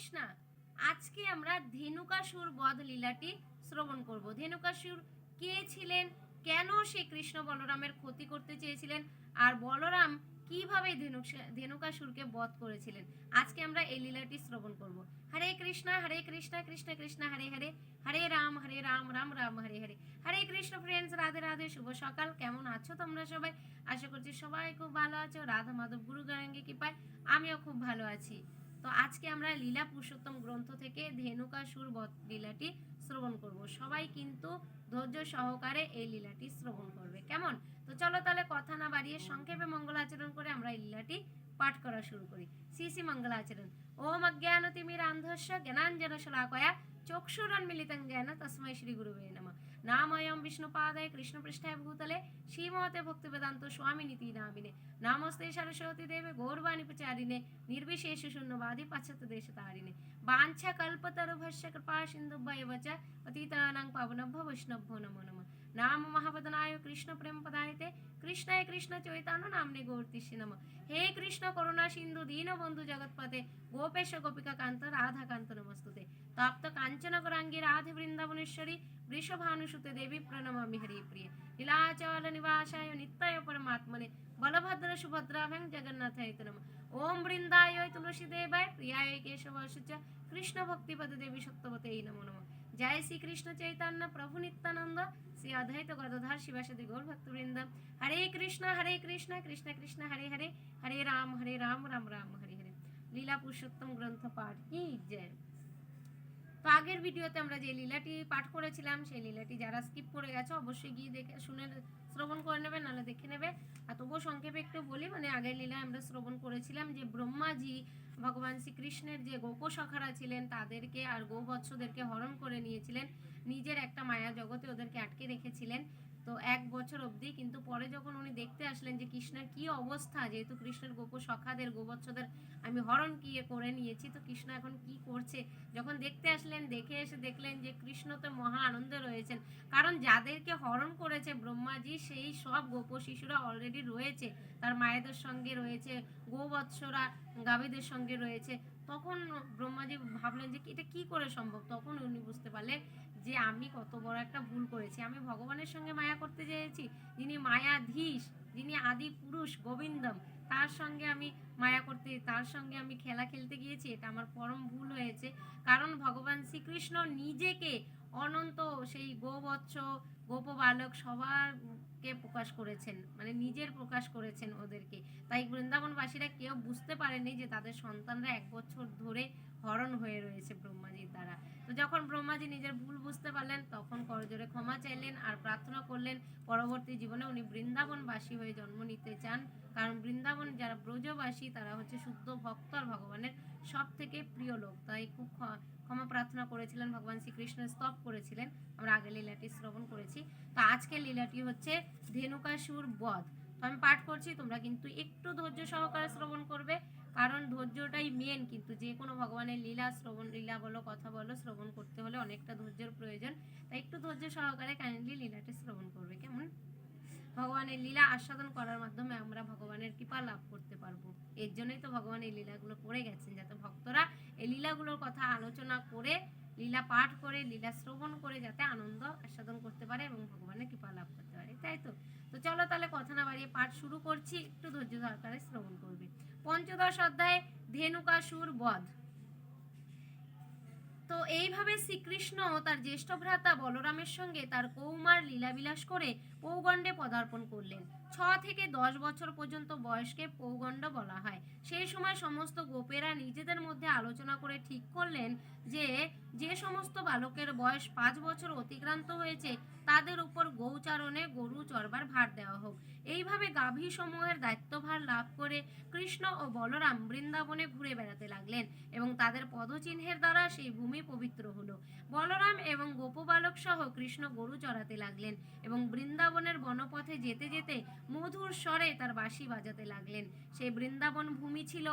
কৃষ্ণা, আজকে আমরা ধেনুকাসুর বধ লীলাটি শ্রবণ করব। ধেনুকাসুর কে ছিলেন? কেন সে কৃষ্ণ বলরামের ক্ষতি করতে চেয়েছিলেন? আর বলরাম কীভাবে ধেনুকাসুরকে বধ করেছিলেন? আজকে আমরা এই লীলাটি শ্রবণ করব। হরে কৃষ্ণা হরে কৃষ্ণা, কৃষ্ণ কৃষ্ণ, হরে হরে হরে রাম হরে রাম রাম রাম, হরে হরে। হরে কৃষ্ণ ফ্রেন্ডস রাধে রাধে, শুভ সকাল। কেমন আছো তোমরা সবাই? আশা করছি সবাই খুব ভালো আছো। রাধা মাধব গুরু গঙ্গে কৃপায় আমিও খুব ভালো আছি। তো আজকে আমরা লীলা পুরুষোত্তম গ্রন্থ থেকে ধেনুকাসুর বধ লীলাটি শ্রবণ করব। সবাই কিন্তু ধৈর্য সহকারে এই লীলাটি শ্রবণ করবে। কেমন? তো চলো তাহলে কথা না বাড়িয়ে সংক্ষেপে মঙ্গলাচরণ করে আমরা এই লীলাটি পাঠ করা শুরু করি। শ্রী শ্রী মঙ্গলাচরণ ওম অজ্ঞানতিমিরান্ধস্য জ্ঞানাঞ্জন শলাকয়া চক্ষুরন্মিলিतं জ্ঞান তস্मै শ্রী গুরুবে নমঃ। నామయం విష్ణుపాదయ కృష్ణపృష్ఠాయ భూతలే శ్రీమవతే భక్తి వేదాంత స్వామినితి నామినే నామస్తే సరస్వతి దేవి గౌర్వాణిపచారిణే నిర్విశేష శూన్యవాది పశ్చత దేశతారిణే వాంఛ కల్పతరుభస్య కృపా సింధుభయవచ పతితానాం పవనభ వైష్ణభో నమో నమ নাম মহাবদনায় কৃষ্ণ প্রেম পদায়তে কৃষ্ণায় কৃষ্ণ চৈতন্য নামনে গৌরতিষ্য নম হে কৃষ্ণ করুণা সিন্ধু দীনবন্ধু জগৎপতে গোপেশ গোপিকা কান্ত রাধা কান্ত নমস্তুতে তপ্ত কাঞ্চন গৌরাঙ্গী রাধে বৃন্দাবনেশ্বরী প্রিয় লীলাচল নিবাসায় নিত্যায় পরমাত্মনে বলভদ্র সুভদ্রাভ্যাং জগন্নাথায় নম ওম বৃন্দায় তুলসী দেবায় প্রিয়ায় কেশবাসুচ কৃষ্ণ ভক্তিপদ দেবী সত্যবতে নমো নম জয় শ্রী কৃষ্ণ চৈতন্য প্রভু নিত্যানন্দ শ্রী অদ্বৈত গদাধর শিবাসাদি গৌর ভক্তবৃন্দ হরে কৃষ্ণ হরে কৃষ্ণ কৃষ্ণ কৃষ্ণ হরে হরে হরে রাম হরে রাম রাম রাম হরে হরে লীলা পুরুষোত্তম গ্রন্থ পাঠ কি জয় তো আগের ভিডিওতে আমরা যে লীলাটি পাঠ করেছিলাম, সেই লীলাটি যারা স্কিপ করে গেছে, অবশ্যই গিয়ে দেখে শুনে শ্রবণ করে নেবে, নাহলে দেখে নেবে। আর তবুও সংক্ষেপে একটু বলি মানে আগের লীলায় আমরা শ্রবণ করেছিলাম যে ব্রহ্মাজি, ভগবান শ্রীকৃষ্ণের যে গোপসখারা ছিলেন, তাদেরকে আর গোবৎসদেরকে হরণ করে নিয়েছিলেন। নিজের একটা মায়া জগতে ওদেরকে আটকে রেখেছিলেন। তো এক বছর অবধি। কিন্তু পরে যখন উনি দেখতে আসলেন যে কৃষ্ণের কি অবস্থা, যেহেতু কৃষ্ণের গোপ সখাদের, গোবৎসদের আমি হরণ কি করে নিয়েছি, তো কৃষ্ণ এখন কি করছে? যখন দেখতে আসলেন, দেখে এসে দেখলেন যে কৃষ্ণ তো মহা আনন্দে রয়েছেন। কারণ যাদেরকে হরণ করেছে ব্রহ্মাজি, সেই সব গোপ শিশুরা অলরেডি রয়েছে। তার মায়েদের সঙ্গে রয়েছে, গোবৎসরা, গাভীদের সঙ্গে রয়েছে। তখন ব্রহ্মাজি ভাবলেন যে এটা কি করে সম্ভব? তখন উনি বুঝতে পারলেন যে আমি কত বড় একটা ভুল করেছি। আমি ভগবানের সঙ্গে মায়া করতে চেয়েছি, যিনি মায়াধীশ, যিনি আদি পুরুষ, গোবিন্দম, তার সঙ্গে আমি মায়া করতে, তার সঙ্গে আমি খেলা খেলতে গিয়েছি, এটা আমার পরম ভুল হয়েছে। কারণ ভগবান শ্রীকৃষ্ণ নিজেকে অনন্ত সেই গোবৎস গোপ বালক সবারকে প্রকাশ করেছেন মানে নিজের প্রকাশ করেছেন ওদেরকে। তাই বৃন্দাবনবাসীরা কেউ বুঝতে পারেনি যে তাদের সন্তানরা এক বছর ধরে হরণ হয়ে রয়েছে ব্রহ্মাজির দ্বারা। যখন ব্রহ্মাজি নিজের ভুল বুঝতে পারলেন, তখন করজোরে ক্ষমা চাইলেন আর প্রার্থনা করলেন, পরবর্তী জীবনে উনি বৃন্দাবনবাসী হয়ে জন্ম নিতে চান। কারণ বৃন্দাবন যারা ব্রজবাসী, তারা হচ্ছে শুদ্ধ ভক্ত আর ভগবানের সব থেকে প্রিয় লোক। তাই খুব ক্ষ- ক্ষমা প্রার্থনা করেছিলেন, ভগবান শ্রীকৃষ্ণ স্তব করেছিলেন। আমরা আগে লীলাটি শ্রবণ করেছি। তো আজকের লীলাটি হচ্ছে ধেনুকাসুর বধ। তো আমি পাঠ করছি, তোমরা কিন্তু একটু ধৈর্য সহকারে শ্রবণ করবে। কারণ ধৈর্যটাই মেন কিন্তু যে কোনো ভগবানের লীলা, শ্রবণ লীলা বলো, কথা বলো, শ্রবণ করতে হলে অনেকটা ধৈর্যের প্রয়োজন। তাই একটু ধৈর্য সহকারে কাইন্ডলি লীলাটি শ্রবণ করবে, কেমন? ভগবানের লীলা আস্বাদন করার মাধ্যমে আমরা ভগবানের কৃপা লাভ করতে পারব। এর জন্যই তো ভগবান এই লীলাগুলো করে গেছেন, যাতে ভক্তরা এই লীলাগুলোর কথা আলোচনা করে, লীলা পাঠ করে, লীলা শ্রবণ করে, যাতে আনন্দ আস্বাদন করতে পারে এবং ভগবানের কৃপা লাভ করতে পারে। তাই তো? তো চলো তাহলে কথা না বাড়িয়ে পাঠ শুরু করছি, একটু ধৈর্য সহকারে শ্রবণ করবে। পঞ্চদশ অধ্যায় ধেনুকাসুর বধ। তো এইভাবে শ্রীকৃষ্ণ তার জ্যেষ্ঠ ভ্রাতা বলরামের সঙ্গে তার কৌমার লীলাবিলাস করে পৌগণ্ডে পদার্পণ করলেন। ছ থেকে দশ বছর পর্যন্ত বয়সকে পৌগণ্ড বলা হয়। সেই সময় সমস্ত গোপেরা নিজেদের মধ্যে আলোচনা করে ঠিক করলেন যে যে সমস্ত বালকের বয়স পাঁচ বছর অতিক্রান্ত হয়েছে, তাদের উপর গৌচারণে গরু চরবার ভার দেওয়া হোক। এইভাবে গাভী সমূহের দায়িত্বভার লাভ করে কৃষ্ণ ও বলরাম বৃন্দাবনে ঘুরে বেড়াতে লাগলেন এবং তাদের পদচিহ্নের দ্বারা সেই ভূমি পবিত্র হলো। বলরাম এবং গোপবালক সহ কৃষ্ণ গরু চড়াতে লাগলেন এবং বৃন্দাবনের বনপথে যেতে যেতে মধুর স্বরে তার বাঁশি বাজাতে লাগলেন। সেই বৃন্দাবন ভূমি ছিল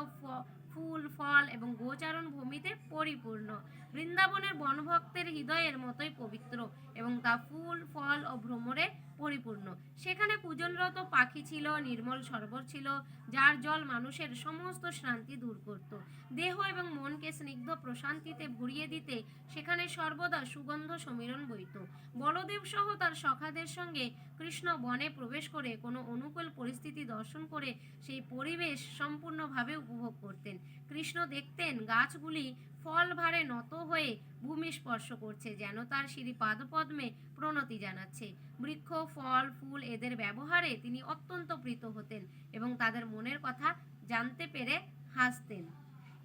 ফুল, ফল এবং গোচারণ ভূমিতে পরিপূর্ণ। বৃন্দাবনের বনভক্তের হৃদয়ের মতোই পবিত্র এবং তা ফুল, ফল ও ভ্রমরে পরিপূর্ণ। সেখানে পূজনরত পাখি ছিল, নির্মল সরোবর ছিল, যার জল মানুষের সমস্ত শ্রান্তি দূর করত। দেহ এবং মনকে স্নিগ্ধ প্রশান্তিতে ভরিয়ে দিতে সেখানে সর্বদা সুগন্ধ সমীরণ বইত। বলদেব সহ তার সখাদের সঙ্গে কৃষ্ণ বনে প্রবেশ করে কোনো অনুকূল পরিস্থিতি দর্শন করে সেই পরিবেশ সম্পূর্ণভাবে উপভোগ করতেন। কৃষ্ণ দেখতেন গাছগুলি ফল ভারে নত হয়ে ভূমি স্পর্শ করছে যেন তার শ্রী পাদপদ্মে প্রণতি জানাচ্ছে। বৃক্ষ, ফল, ফুল এদের ব্যবহারে তিনি অত্যন্ত প্রীত হতেন এবং তাদের মনের কথা জানতে পেরে হাসতেন।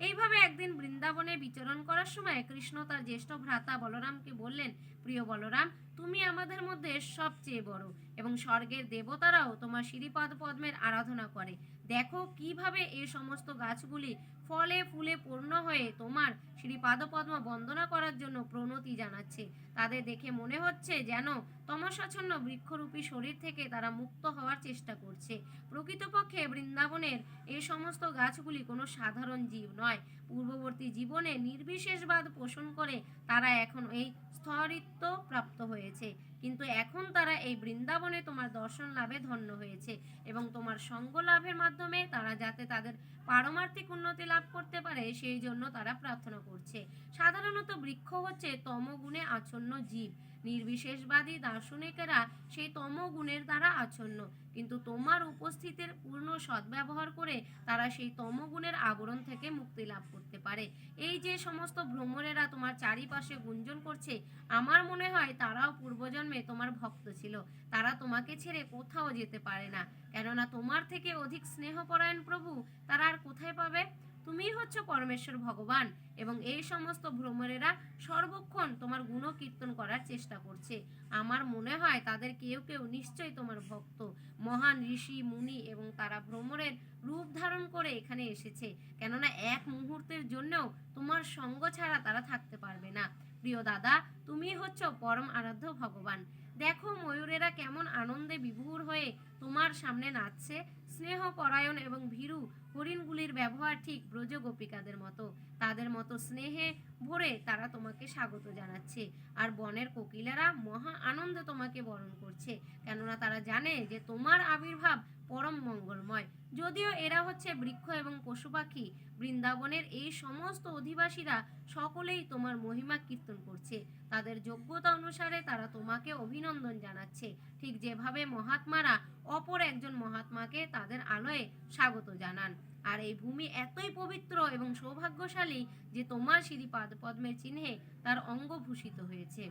এইভাবে একদিন বৃন্দাবনে বিচরণ করার সময় কৃষ্ণ তার জ্যেষ্ঠ ভ্রাতা বলরামকে বললেন, প্রিয় বলরাম, তুমি আমাদের মধ্যে সবচেয়ে বড় এবং স্বর্গের দেবতারাও তোমার শ্রীপদ পদ্মের আরাধনা করে। দেখো কীভাবে এই সমস্ত গাছগুলি ফলে ফুলে পূর্ণ হয়ে তোমার শ্রী পাদপদ্ম বন্দনা করার জন্য প্রণতি জানাচ্ছে। তাদের দেখে মনে হচ্ছে যেন তমসাচ্ছন্ন বৃক্ষরূপী শরীর থেকে তারা মুক্ত হওয়ার চেষ্টা করছে। প্রকৃতপক্ষে বৃন্দাবনের এই সমস্ত গাছগুলি কোনো সাধারণ জীব নয়। পূর্ববর্তী জীবনে নির্বিশেষবাদ পোষণ করে তারা এখন এই স্থরিত্ব প্রাপ্ত হয়েছে। কিন্তু এখন তারা এই বৃন্দাবনে তোমার দর্শন লাভে ধন্য হয়েছে এবং তোমার সঙ্গ লাভের মাধ্যমে তারা যাতে তাদের পারমার্থিক উন্নতি লাভ করতে পারে, সেই জন্য তারা প্রার্থনা করছে। সাধারণত বৃক্ষ হচ্ছে তমগুণে আচ্ছন্ন জীব। নির্বিশেষবাদী দার্শনিকেরা সেই তমগুণের দ্বারা আচ্ছন্ন। কিন্তু তোমার উপস্থিতির পূর্ণ সদ্ব্যবহার করে তারা সেই তমগুণের আবরণ থেকে মুক্তি লাভ করতে পারে। এই যে সমস্ত ভ্রমণেরা তোমার চারিপাশে গুঞ্জন করছে, আমার মনে হয় তারাও পূর্বজন্মে তোমার ভক্ত ছিল। তারা তোমাকে ছেড়ে কোথাও যেতে পারে না। কেননা তোমার থেকে অধিক স্নেহপরায়ণ প্রভু তারা আর কোথায় পাবে? তুমিই হচ্ছে পরমেশ্বর ভগবান এবং এই সমস্ত ভ্রমণেরা সর্বক্ষণ তোমার গুণ কীর্তন করার চেষ্টা করছে। আমার মনে হয় তাদের কেউ কেউ নিশ্চয়ই তোমার ভক্ত, মহান ঋষি, মুনি এবং তারা ভ্রমণের রূপ ধারণ করে এখানে এসেছে। কেননা এক মুহূর্তের জন্যও তোমার সঙ্গ ছাড়া তারা থাকতে পারবে না। প্রিয় দাদা তুমি হচ্ছ পরম আরাধ্য ভগবান। দেখো ময়ূরেরা কেমন আনন্দে বিভোর হয়ে তোমার সামনে নাচছে। স্নেহ পরায়ণ এবং ভীরু হরিণগুলির ব্যবহার ঠিক ব্রজ গোপিকাদের মতো। তাদের মতো স্নেহে ভরে তারা তোমাকে স্বাগত জানাচ্ছে। আর বনের কোকিলেরা মহা আনন্দে তোমাকে বরণ করছে। কেননা তারা জানে যে তোমার আবির্ভাব পরম মঙ্গলময়। যদিও এরা হচ্ছে বৃক্ষ এবং পশু পাখি, বৃন্দাবনের এই সমস্ত অধিবাসীরা সকলেই তোমার মহিমা কীর্তন করছে। তাদের যোগ্যতা অনুসারে তারা তোমাকে অভিনন্দন জানাচ্ছে। ঠিক যেভাবে মহাত্মারা অপর একজন মহাত্মাকে তাদের আলোয় স্বাগত জানান। আর এই ভূমি এতই পবিত্র এবং সৌভাগ্যশালী যে তোমার শ্রীপাদ পদ্মের চিহ্নে তার অঙ্গ ভূষিত হয়েছে।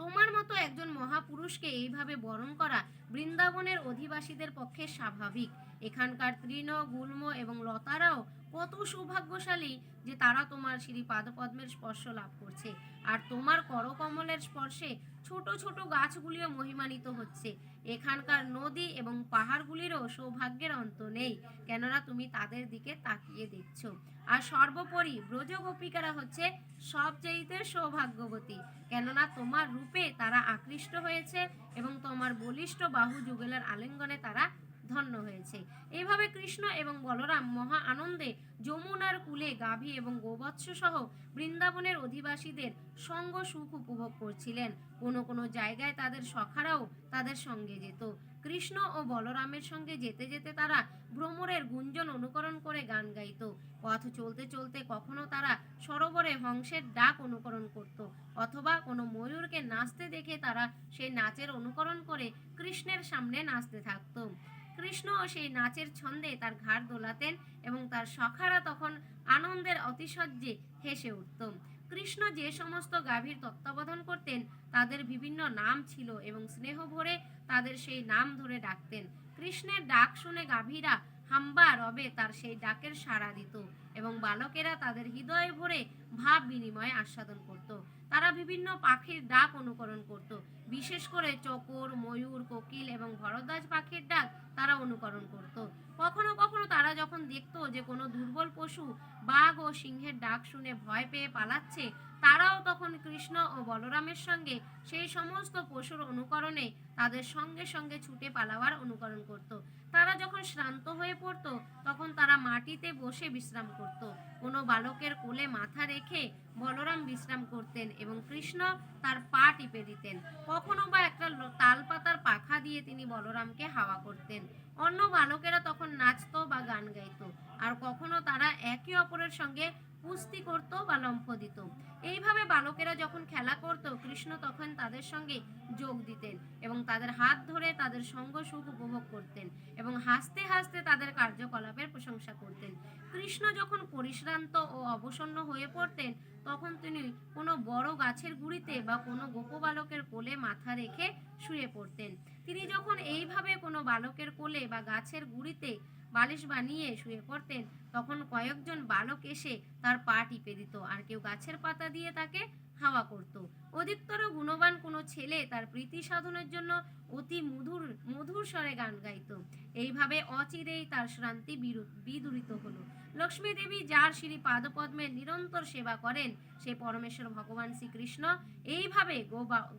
তোমার মতো একজন মহাপুরুষকে এইভাবে বরণ করা বৃন্দাবনের অধিবাসীদের পক্ষে স্বাভাবিক। এখানকার তৃণ, গুল্ম এবং লতারাও কত সৌভাগ্যশালী যে তারা তোমার শ্রী পাদপদ্মের স্পর্শ লাভ করছে। আর তোমার করকমলের স্পর্শে ছোট ছোট গাছগুলিও মহিমান্বিত হচ্ছে। এখানকার নদী এবং পাহাড়গুলিরও সৌভাগ্যের অন্ত নেই, কেননা তুমি তাদের দিকে তাকিয়ে দেখছ। আর সর্বোপরি ব্রজ গোপিকারা হচ্ছে সবচেয়েতে সৌভাগ্যবতী, কেননা তোমার রূপে তারা আকৃষ্ট হয়েছে এবং তোমার বলিষ্ঠ বাহু যুগলের আলিঙ্গনে তারা ধন্য হয়েছে। এভাবে কৃষ্ণ এবং বলরাম মহা আনন্দে যমুনার কূলে গাভী এবং গোবৎস সহ বৃন্দাবনের অধিবাসীদের সঙ্গ সুখ উপভোগ করছিলেন। কোনো কোনো জায়গায় তাদের সখারাও তাদের সঙ্গে যেত। কৃষ্ণ ও বলরামের সঙ্গে যেতে যেতে তারা ভ্রমরের গুঞ্জন অনুকরণ করে গান গাইত। পথ চলতে চলতে কখনো তারা সরোবরে হংসের ডাক অনুকরণ করত অথবা কোনো ময়ূরকে নাচতে দেখে তারা সেই নাচের অনুকরণ করে কৃষ্ণের সামনে নাচতে থাকতো। কৃষ্ণ সেই নাচের ছন্দে তার ঘাড় দোলাতেন এবং তার সখারা তখন আনন্দের অতিশয্যে হেসে উঠত। কৃষ্ণ যে সমস্ত গাভীর তত্ত্বাবধান করতেন, তাদের বিভিন্ন নাম ছিল এবং স্নেহ ভরে তাদের সেই নাম ধরে ডাকতেন। কৃষ্ণের ডাক শুনে গাভীরা হাম্বা রবে তার সেই ডাকের সাড়া দিত এবং বালকেরা তাদের হৃদয়ে ভরে ভাব বিনিময়ে আস্বাদন করত। তারা বিভিন্ন পাখির ডাক অনুকরণ করত। বিশেষ করে চকর, ময়ূর, কোকিল এবং ভরদ্বাজ পাখির ডাক তারা অনুকরণ করত। কখনো কখনো তারা যখন দেখতো যে কোনো দুর্বল পশু বাঘ ও সিংহের ডাক শুনে ভয় পেয়ে পালাচ্ছে, তারাও তখন কৃষ্ণ ও বলরামের সঙ্গে সেই সমস্ত পশুর অনুকরণে তাদের সঙ্গে সঙ্গে ছুটে পালাবার অনুকরণ করত। তারা যখন শ্রান্ত হয়ে পড়তো, তখন তারা মাটিতে বসে বিশ্রাম করত। কোনো বালকের কোলে মাথা রেখে বলরাম বিশ্রাম করতেন এবং কৃষ্ণ তার পা টিপে দিতেন। কখনো বা একটা তাল পাতার পাখা দিয়ে তিনি বলরামকে হাওয়া করতেন। অন্য বালকেরা তখন নাচত বা গান গাইত। আর কখনো তারা একে অপরের সঙ্গে কুস্তি করত বা লম্ফ দিত। এইভাবে বালকেরা যখন খেলা করত, কৃষ্ণ তখন তাদের সঙ্গে যোগ দিতেন এবং তাদের হাত ধরে তাদের সঙ্গ সুখ উপভোগ করতেন এবং হাসতে হাসতে তাদের কার্যকলাপের প্রশংসা করতেন। কৃষ্ণ যখন পরিশ্রান্ত ও অবসন্ন হয়ে পড়তেন, তখন তিনি কোনো বড় গাছের গুড়িতে বা কোনো গোপবালকের কোলে মাথা রেখে শুয়ে পড়তেন। তিনি যখন এইভাবে কোনো বালকের কোলে বা গাছের গুড়িতে বালিশ বানিয়ে শুয়ে পড়তেন। তখন কয়েকজন বালক এসে তার পা টিপে দিত আর কেউ গাছের পাতা দিয়ে তাকে হাওয়া করত। অধিকতর গুণবান কোনো ছেলে তার প্রীতি সাধনের জন্য অতি মধুর মধুর স্বরে গান গাইত। এইভাবে অচিরেই তার শ্রান্তি বিদূরিত হলো। লক্ষ্মী দেবী যার শ্রী পাদপদ্মের নিরন্তর সেবা করেন, সে পরমেশ্বর ভগবান শ্রীকৃষ্ণ। এইভাবে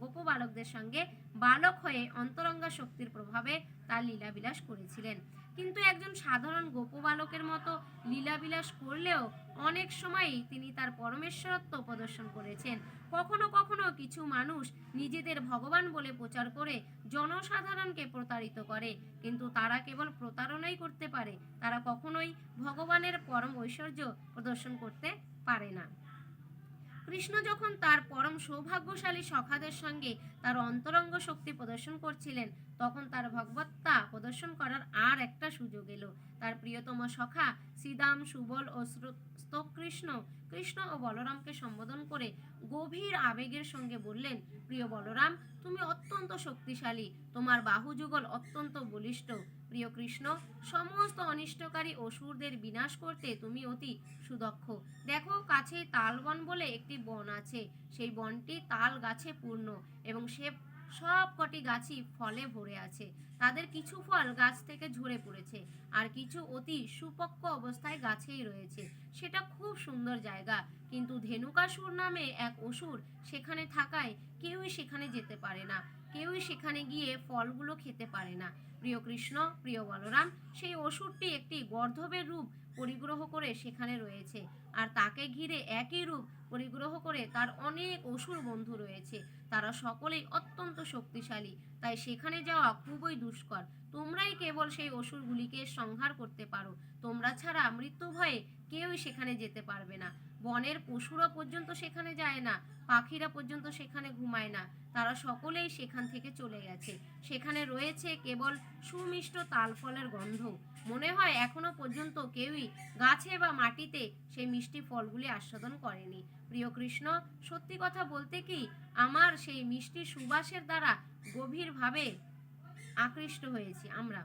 গোপ বালকদের সঙ্গে বালক হয়ে অন্তরঙ্গা শক্তির প্রভাবে তার লীলাবিলাস করেছিলেন। কিন্তু একজন সাধারণ গোপবালকের মতো লীলাবিলাস করলেও অনেক সময়ই তিনি তার পরমেশ্বরত্ব প্রদর্শন করেছেন। কখনো কখনো কিছু মানুষ নিজেদের ভগবান বলে প্রচার করে জনসাধারণকে প্রতারিত করে, কিন্তু তারা কেবল প্রতারণাই করতে পারে। তারা কখনোই ভগবানের পরম ঐশ্বর্য প্রদর্শন করতে পারে না। কৃষ্ণ যখন তার পরম সৌভাগ্যশালী সখাদের সঙ্গে তার অন্তরঙ্গ শক্তি প্রদর্শন করছিলেন, তখন তার ভগবত্তা প্রদর্শন করার আর একটা সুযোগ এলো। তার প্রিয়তম সখা শ্রীদাম, সুবল ও কৃষ্ণ কৃষ্ণ ও বলরামকে সম্বোধন করে গভীর আবেগের সঙ্গে বললেন, প্রিয় বলরাম, তুমি অত্যন্ত শক্তিশালী। তোমার বাহুযুগল অত্যন্ত বলিষ্ঠ। প্রিয় কৃষ্ণ, সমস্ত অনিষ্টকারী অসুরদের বিনাশ করতে তুমি অতি সুদক্ষ। দেখো, কাছে তালবন বলে একটি বন আছে। সেই বনটি তাল গাছে পূর্ণ এবং সে সব কটি গাছই ফলে ভরে আছে। তাদের কিছু ফল গাছ থেকে ঝরে পড়েছে আর কিছু অতি সুপক্ক অবস্থায় গাছেই রয়েছে। সেটা খুব সুন্দর জায়গা। কিন্তু ধেনুকাসুর নামে এক অসুর সেখানে থাকায় কেউই সেখানে যেতে পারে না। কেউই সেখানে গিয়ে ফলগুলো খেতে পারে না। প্রিয় কৃষ্ণ, প্রিয় বলরাম, সেই অসুরটি একটি গর্ধবের রূপ পরিগ্রহ করে সেখানে রয়েছে আর তাকে ঘিরে একই রূপ পরিগ্রহ করে তার অনেক অসুর বন্ধু রয়েছে। তারা সকলেই অত্যন্ত শক্তিশালী, তাই সেখানে যাওয়া খুবই দুষ্কর। তোমরাই কেবল সেই অসুরগুলিকে সংহার করতে পারো। তোমরা ছাড়া মৃত্যু ভয়ে কেউই সেখানে যেতে পারবে না। বনের পশুরা পর্যন্ত সেখানে যায় না, পাখিরা পর্যন্ত সেখানে ঘুমায় না। তারা সকলেই সেখান থেকে চলে গেছে। সেখানে রয়েছে কেবল সুমিষ্ট তাল ফলের গন্ধ। মনে হয় এখনও পর্যন্ত কেউই গাছে বা মাটিতে সেই মিষ্টি ফলগুলি আস্বাদন করেনি। প্রিয় কৃষ্ণ, সত্যি কথা বলতে কি আমার সেই মিষ্টি সুবাসের দ্বারা গভীরভাবে আকৃষ্ট হয়েছি আমরা।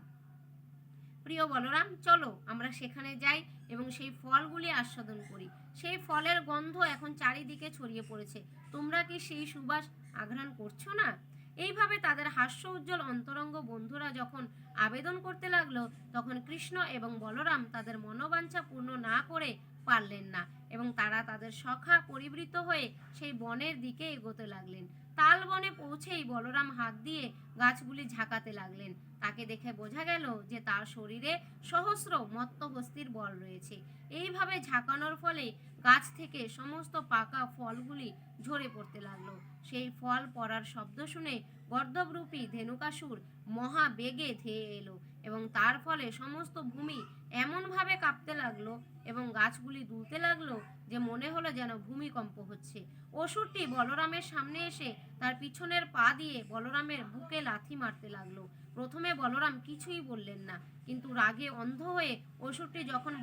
প্রিয় বলরাম, চলো আমরা সেখানে যাই এবং সেই ফলগুলি আস্বাদন করি। সেই ফলের গন্ধ এখন চারিদিকে ছড়িয়ে পড়েছে। তোমরা কি সেই সুবাস আঘ্রাণ করছ না? এইভাবে তাদের হাস্য উজ্জ্বল অন্তরঙ্গ বন্ধুরা যখন আবেদন করতে লাগল, তখন কৃষ্ণ এবং বলরাম তাদের মনোবাঞ্ছা পূর্ণ না করে পারলেন না। এবং তারা তাদের সখা পরিবৃত হয়ে সেই বনের দিকে এগোতে লাগলেন। তাল বনে পৌঁছেই বলরাম হাত দিয়ে গাছগুলি ঝাঁকাতে লাগলেন। তাকে দেখে বোঝা গেল যে তার শরীরে সহস্র মত্ত হস্তির বল রয়েছে। এইভাবে ঝাঁকানোর ফলে গাছ থেকে সমস্ত পাকা ফলগুলি ঝরে পড়তে লাগল। সেই ফল পড়ার শব্দ শুনে গর্ধবরূপী ধেনুকাসুর মহা বেগে ধেয়ে এলো। এবং তার ফলে সমস্ত ভূমি এমনভাবে কাঁপতে লাগল এবং গাছগুলি দুলতে লাগল যে মনে হলো যেন ভূমিকম্প হচ্ছে। অসুরটি বলরামের সামনে এসে তার পিছনের পা দিয়ে বলরামের বুকে লাথি মারতে লাগল। প্রথমে বলরাম কিছুই বললেন না, কিন্তু রাগে অন্ধ হয়ে অসুরটি যখন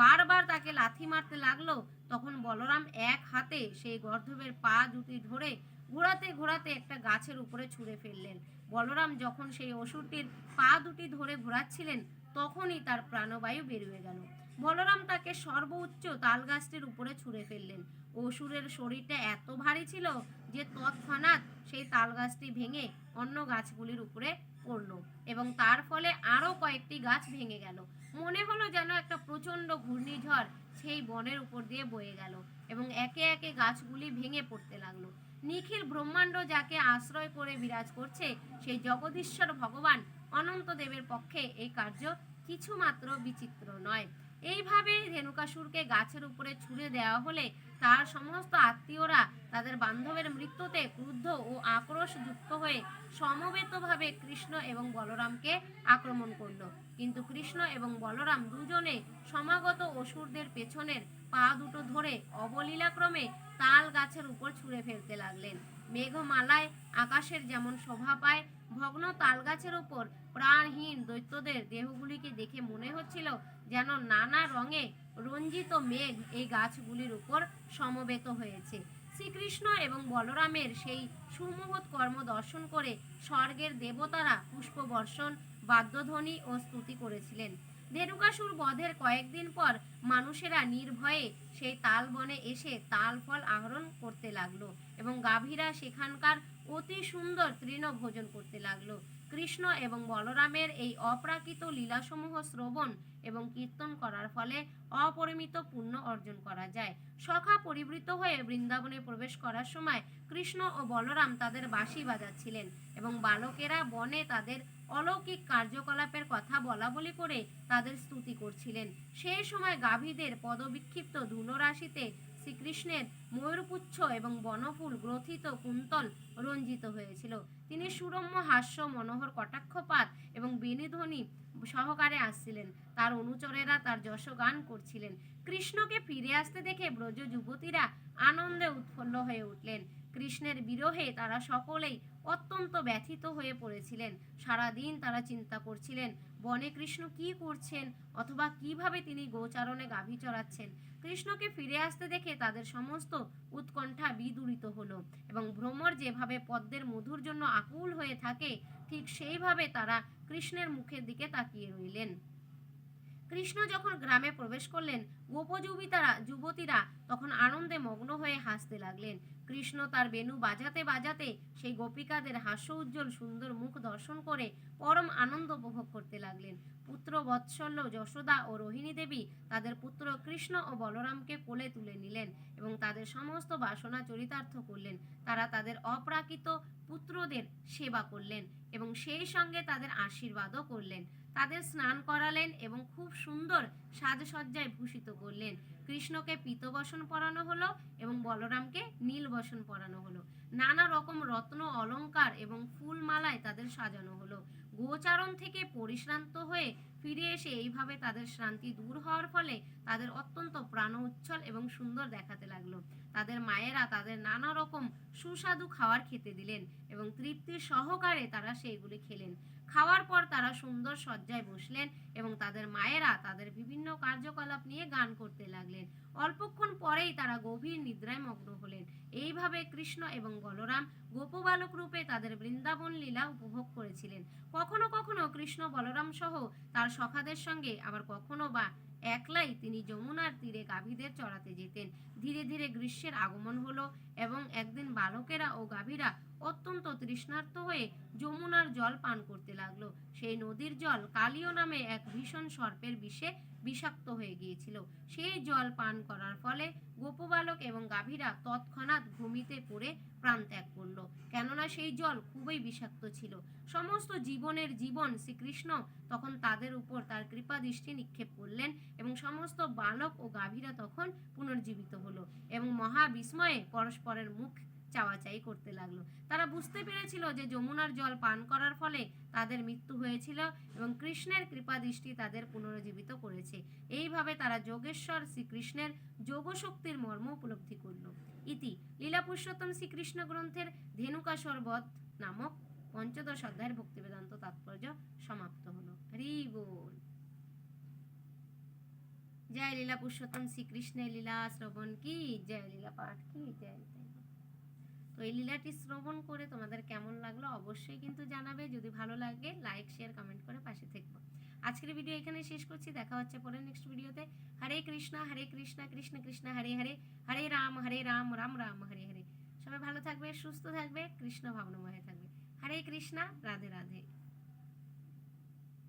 বারবার তাকে লাথি মারতে লাগল, তখন বলরাম এক হাতে সেই গর্ধবের পা দুটি ধরে ঘোরাতে ঘোরাতে একটা গাছের উপরে ছুঁড়ে ফেললেন। বলরাম যখন সেই অসুরটির পা দুটি ধরে ঘোরাচ্ছিলেন, তখনই তার প্রাণবায়ু বেরিয়ে গেল। বলরাম তাকে সর্বোচ্চ তাল গাছটির উপরে ছুঁড়ে ফেললেন। অসুরের শরীরটা এত ভারী ছিল যে তৎক্ষণাৎ সেই তাল গাছটি ভেঙে অন্য গাছগুলির উপরে পড়ল এবং তার ফলে আরও কয়েকটি গাছ ভেঙে গেল। মনে হলো যেন একটা প্রচণ্ড ঘূর্ণিঝড় সেই বনের উপর দিয়ে বয়ে গেল এবং একে একে গাছগুলি ভেঙে পড়তে লাগল। নিখিল ব্রহ্মাণ্ড যাকে আশ্রয় করে বিরাজ করছে, সেই জগদীশ্বর ভগবান অনন্ত দেবের পক্ষে এই কার্য কিছুমাত্র বিচিত্র নয়। এইভাবে রেণুকাসুরকে গাছের উপরে ছুঁড়ে দেওয়া হলে তার সমস্ত আত্মীয়রা তাদের বান্ধবের মৃত্যুতে ক্রুদ্ধ ও আক্রোশ যুক্ত হয়ে সমবেতভাবে কৃষ্ণ এবং বলরামকে আক্রমণ করল। কিন্তু কৃষ্ণ এবং বলরাম দুজনে সমাগত অসুরদের পেছনের পা দুটো ধরে অবলীলাক্রমে তাল গাছের উপর ছুঁড়ে ফেলতে লাগলেন। মেঘমালায় আকাশের যেমন শোভা পায়, ভগ্ন তাল গাছের উপর প্রাণহীন দৈত্যদের দেহগুলিকে দেখে মনে হচ্ছিল যেন নানা রঙে রঞ্জিত মেঘ এই গাছগুলির উপর সমবেত হয়েছে। শ্রীকৃষ্ণ এবং বলরামের সেই সুমহৎ কর্ম দর্শন করে স্বর্গের দেবতারা পুষ্পবর্ষণ, বাদ্যধ্বনি ও স্তুতি করেছিলেন। ধেনুকাসুর বধের কয়েকদিন পর মানুষেরা নির্ভয়ে সেই তাল বনে এসে তাল ফল আহরণ করতে লাগল এবং গাভীরা সেখানকার অতি সুন্দর তৃণ ভোজন করতে লাগল। কৃষ্ণ এবং বলরামের এই অপ্রাকৃত লীলাসমূহ শ্রবণ এবং কীর্তন করার ফলে অপরিমিত পুণ্য অর্জন করা যায়। সখা পরিবৃত হয়ে বৃন্দাবনে প্রবেশ করার সময় কৃষ্ণ ও বলরাম তাদের বাঁশি বাজাচ্ছিলেন এবং বালকেরা বনে তাদের অলৌকিক কার্যকলাপের কথা বলা বলি করে তাদের স্তুতি করছিলেন। সেই সময় গাভীদের পদবিক্ষিপ্ত ধুলোরাশিতে শ্রীকৃষ্ণের ময়ূরপুচ্ছ এবং বনফুল গ্রথিত কুন্তল রঞ্জিত হয়েছিল। তিনি সুরম্য হাস্য, মনোহর কটাক্ষপাত এবং বেনিধ্বনি সহকারে আসছিলেন। তার অনুচরেরা তার যশগান করছিলেন। কৃষ্ণকে ফিরে আসতে দেখে ব্রজ যুবতীরা আনন্দে উৎফুল্ল হয়ে উঠলেন। কৃষ্ণের বিরহে তারা সকলেই অত্যন্ত ব্যথিত হয়ে পড়েছিলেন। সারাদিন তারা চিন্তা করছিলেন, বনে কৃষ্ণ কি করছেন অথবা কীভাবে তিনি গোচারণে গাভী চড়াচ্ছেন। কৃষ্ণকে ফিরে আসতে দেখে তাদের সমস্ত উৎকণ্ঠা বিদূরিত হলো এবং ভ্রমর যেভাবে পদ্মের মধুর জন্য আকুল হয়ে থাকে, ঠিক সেইভাবে তারা কৃষ্ণের মুখের দিকে তাকিয়ে রইলেন। কৃষ্ণ যখন গ্রামে প্রবেশ করলেন গোপযুবিতারা যুবতীরা তখন আনন্দে মগ্ন হয়ে হাসতে লাগলেন। কৃষ্ণ তার বেনু বাজাতে বাজাতে সেই গোপিকাদের হাস্য উজ্জ্বল সুন্দর মুখ দর্শন করে পরম আনন্দ উপভোগ করতে লাগলেন। পুত্র বৎসল্য যশোদা ও রোহিণী দেবী তাদের পুত্র কৃষ্ণ ও বলরামকে কোলে তুলে নিলেন এবং তাদের সমস্ত বাসনা চরিতার্থ করলেন। তারা তাদের অপ্রাকৃত পুত্রদের সেবা করলেন এবং সেই সঙ্গে তাদের আশীর্বাদও করলেন। তাদের স্নান করালেন এবং খুব সুন্দর সাজসজ্জায় ভূষিত করলেন। কৃষ্ণকে পীতবসন পরানো হলো এবং বলরামকে নীলবসন পরানো হলো। নানা রকম রত্ন অলংকার এবং ফুলমালায় তাদের সাজানো হলো। গোচারণ থেকে পরিশ্রান্ত হয়ে ফিরে এসে এইভাবে তাদের শ্রান্তি দূর হওয়ার ফলে তাদের অত্যন্ত প্রাণ উচ্ছ্বল এবং সুন্দর দেখাতে লাগল। তাদের মায়েরা তাদের নানা রকম সুস্বাদু খাবার খেতে দিলেন এবং তৃপ্তির সহকারে তারা সেইগুলি খেলেন। খাওয়ার পর তারা সুন্দর সজ্জায় বসলেন এবং তাদের মায়েরা তাদের বিভিন্ন কার্যকলাপ নিয়ে গান করতে লাগলেন। অল্পক্ষণ পরেই তারা গভীর নিদ্রায় মগ্ন হলেন। এইভাবে কৃষ্ণ এবং বলরাম গোপবালক রূপে তাদের বৃন্দাবন লীলা উপভোগ করেছিলেন। কখনো কখনো কৃষ্ণ বলরাম সহ তার সখাদের সঙ্গে আবার কখনো বা একলাই তিনি যমুনার তীরে গাভীদের চড়াতে যেতেন। ধীরে ধীরে গ্রীষ্মের আগমন হলো এবং একদিন বালকেরা ও গাভীরা অত্যন্ত তৃষ্ণার্ত হয়ে যমুনার জল পান করতে লাগল। সেই নদীর জল কালিও নামে এক ভীষণ সর্পের বিষে বিষাক্ত হয়ে গিয়েছিল। সেই জল পান করার ফলে গোপবালক এবং গাভীরা তৎক্ষণাৎ ভূমিতে পড়ে প্রাণ ত্যাগ করল। কেননা সেই জল খুবই বিষাক্ত ছিল। সমস্ত জীবনের জীবন শ্রীকৃষ্ণ তখন তাদের উপর তার কৃপা দৃষ্টি নিক্ষেপ করলেন এবং সমস্ত বালক ও গাভীরা তখন পুনর্জীবিত হলো এবং মহা বিস্ময়ে পরস্পরের মুখ চাওয়াচাই করতে লাগল। তারা বুঝতে পেরেছিল যে যমুনার জল পান করার ফলে তাদের মৃত্যু হয়েছিল এবং কৃষ্ণের কৃপা দৃষ্টি তাদের পুনরুজ্জীবিত করেছে। এইভাবে তারা যোগেশ্বর শ্রীকৃষ্ণের যোগশক্তির মর্ম উপলব্ধি করল। ইতি লীলা পুরুষোত্তম শ্রীকৃষ্ণ গ্রন্থের ধেনুকাসর বধ নামক পঞ্চদশ অধ্যায়ের ভক্তিবেদান্ত তাৎপর্য সমাপ্ত হলো। হরি বল। জয় লীলা পুরুষোত্তম শ্রীকৃষ্ণের লীলা শ্রবণ কি? জয় লীলা পাঠ কি? জয়। তো এই লীলাটি শ্রবণ করে তোমাদের কেমন লাগল অবশ্যই কিন্তু জানাবে। যদি ভালো লাগে লাইক শেয়ার কমেন্ট করে পাশে থাকব আজকের ভিডিও এখানে শেষ করছি। দেখা হচ্ছে পরে নেক্সট ভিডিওতে হরে কৃষ্ণা হরে কৃষ্ণা, কৃষ্ণ কৃষ্ণ, হরে হরে। হরে রাম হরে রাম রাম রাম, হরে হরে। সবাই ভালো থাকবে, সুস্থ থাকবে, কৃষ্ণ ভাবনময় থাকবে। হরে কৃষ্ণা, রাধে রাধে।